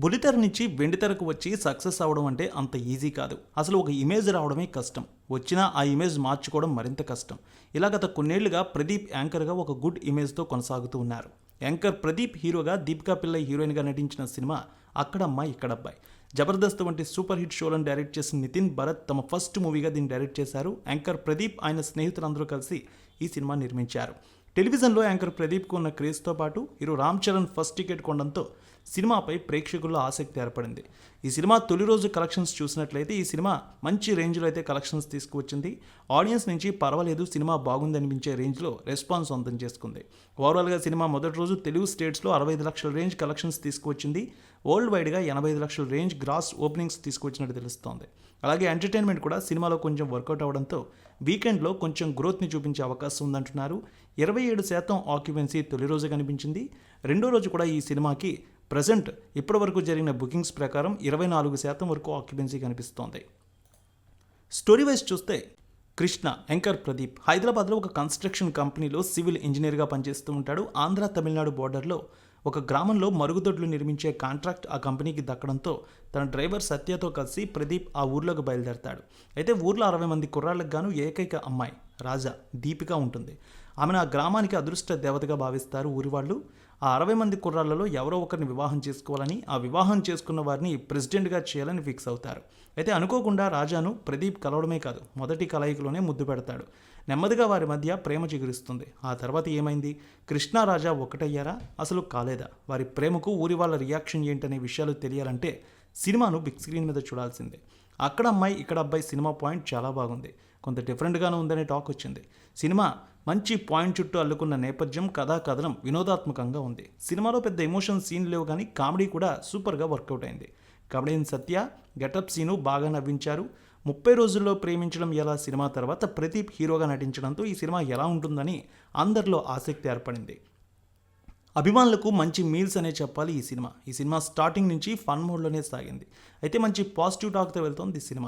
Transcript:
బుల్లితెర నుంచి వెండితెరకు వచ్చి సక్సెస్ అవ్వడం అంటే అంత ఈజీ కాదు. అసలు ఒక ఇమేజ్ రావడమే కష్టం. వచ్చినా ఆ ఇమేజ్ మార్చుకోవడం మరింత కష్టం. ఇలా గత కొన్నేళ్ళుగా ప్రదీప్ యాంకర్గా ఒక గుడ్ ఇమేజ్తో కొనసాగుతూ ఉన్నారు. యాంకర్ ప్రదీప్ హీరోగా దీపికా పిల్లై హీరోయిన్గా నటించిన సినిమా అక్కడమ్మాయి ఇక్కడబ్బాయి జబర్దస్త్ వంటి సూపర్ హిట్ షోలను డైరెక్ట్ చేసిన నితిన్ భరత్ తమ ఫస్ట్ మూవీగా దీన్ని డైరెక్ట్ చేశారు. యాంకర్ ప్రదీప్ ఆయన స్నేహితులందరూ కలిసి ఈ సినిమా నిర్మించారు. టెలివిజన్లో యాంకర్ ప్రదీప్కు ఉన్న క్రేజ్తో పాటు hero Ram Charan first ticket కొనడంతో సినిమాపై ప్రేక్షకుల్లో ఆసక్తి ఏర్పడింది. ఈ సినిమా తొలి రోజు కలెక్షన్స్ చూసినట్లయితే ఈ సినిమా మంచి రేంజ్లో అయితే కలెక్షన్స్ తీసుకువచ్చింది. ఆడియన్స్ నుంచి పర్వాలేదు సినిమా బాగుంది అనిపించే రేంజ్లో రెస్పాన్స్ సొంతం చేసుకుంది. ఓవరాల్గా సినిమా మొదటి రోజు తెలుగు స్టేట్స్లో అరవై ఐదు లక్షల రేంజ్ కలెక్షన్స్ తీసుకువచ్చింది. వరల్డ్ వైడ్గా ఎనభై ఐదు లక్షల రేంజ్ గ్రాస్ ఓపెనింగ్స్ తీసుకువచ్చినట్టు తెలుస్తోంది. అలాగే ఎంటర్టైన్మెంట్ కూడా సినిమాలో కొంచెం వర్కౌట్ అవడంతో వీకెండ్లో కొంచెం గ్రోత్ని చూపించే అవకాశం ఉందంటున్నారు. ఇరవై ఏడు శాతం ఆక్యుపెన్సీ తొలి రోజు కనిపించింది. రెండో రోజు కూడా ఈ సినిమాకి ప్రజెంట్ ఇప్పటివరకు జరిగిన బుకింగ్స్ ప్రకారం ఇరవై నాలుగు శాతం వరకు ఆక్యుపెన్సీ కనిపిస్తోంది. స్టోరీ వైజ్ చూస్తే కృష్ణ ఎంకర్ ప్రదీప్ హైదరాబాద్లో ఒక కన్స్ట్రక్షన్ కంపెనీలో సివిల్ ఇంజనీర్గా పనిచేస్తూ ఉంటాడు. ఆంధ్ర తమిళనాడు బోర్డర్లో ఒక గ్రామంలో మరుగుదొడ్లు నిర్మించే కాంట్రాక్ట్ ఆ కంపెనీకి దక్కడంతో తన డ్రైవర్ సత్యతో కలిసి ప్రదీప్ ఆ ఊర్లోకి బయలుదేరతాడు. అయితే ఊర్లో అరవై మంది కుర్రాళ్ళకు గాను ఏకైక అమ్మాయి రాజా దీపిక ఉంటుంది. ఆమెను ఆ గ్రామానికి అదృష్ట దేవతగా భావిస్తారు ఊరి వాళ్ళు. ఆ అరవై మంది కుర్రాళ్ళలో ఎవరో ఒకరిని వివాహం చేసుకోవాలని ఆ వివాహం చేసుకున్న వారిని ప్రెసిడెంట్గా చేయాలని ఫిక్స్ అవుతారు. అయితే అనుకోకుండా రాజాను ప్రదీప్ కలవడమే కాదు మొదటి కలయికలోనే ముద్దు పెడతాడు. నెమ్మదిగా వారి మధ్య ప్రేమ చిగురిస్తుంది. ఆ తర్వాత ఏమైంది? కృష్ణారాజా ఒకటయ్యారా అసలు కాలేదా? వారి ప్రేమకు ఊరి వాళ్ళ రియాక్షన్ ఏంటనే విషయాలు తెలియాలంటే సినిమాను బిగ్ స్క్రీన్ మీద చూడాల్సిందే. అక్కడ అమ్మాయి ఇక్కడ అబ్బాయి సినిమా పాయింట్ చాలా బాగుంది. కొంత డిఫరెంట్గానే ఉందనే టాక్ వచ్చింది. సినిమా మంచి పాయింట్ చుట్టూ అల్లుకున్న నేపథ్యం కథా కథనం వినోదాత్మకంగా ఉంది. సినిమాలో పెద్ద ఎమోషన్ సీన్ లేవు కానీ కామెడీ కూడా సూపర్గా వర్కౌట్ అయింది. కబడీన్ సత్య గెటప్ సీను బాగా నవ్వించారు. ముప్పై రోజుల్లో ప్రేమించడం ఎలా సినిమా తర్వాత ప్రదీప్ హీరోగా నటించడంతో ఈ సినిమా ఎలా ఉంటుందని అందరిలో ఆసక్తి ఏర్పడింది. అభిమానులకు మంచి మీల్స్ అనే చెప్పాలి ఈ సినిమా. ఈ సినిమా స్టార్టింగ్ నుంచి ఫన్ మోడ్లోనే సాగింది. అయితే మంచి పాజిటివ్ టాక్తో వెళ్తోంది ఈ సినిమా.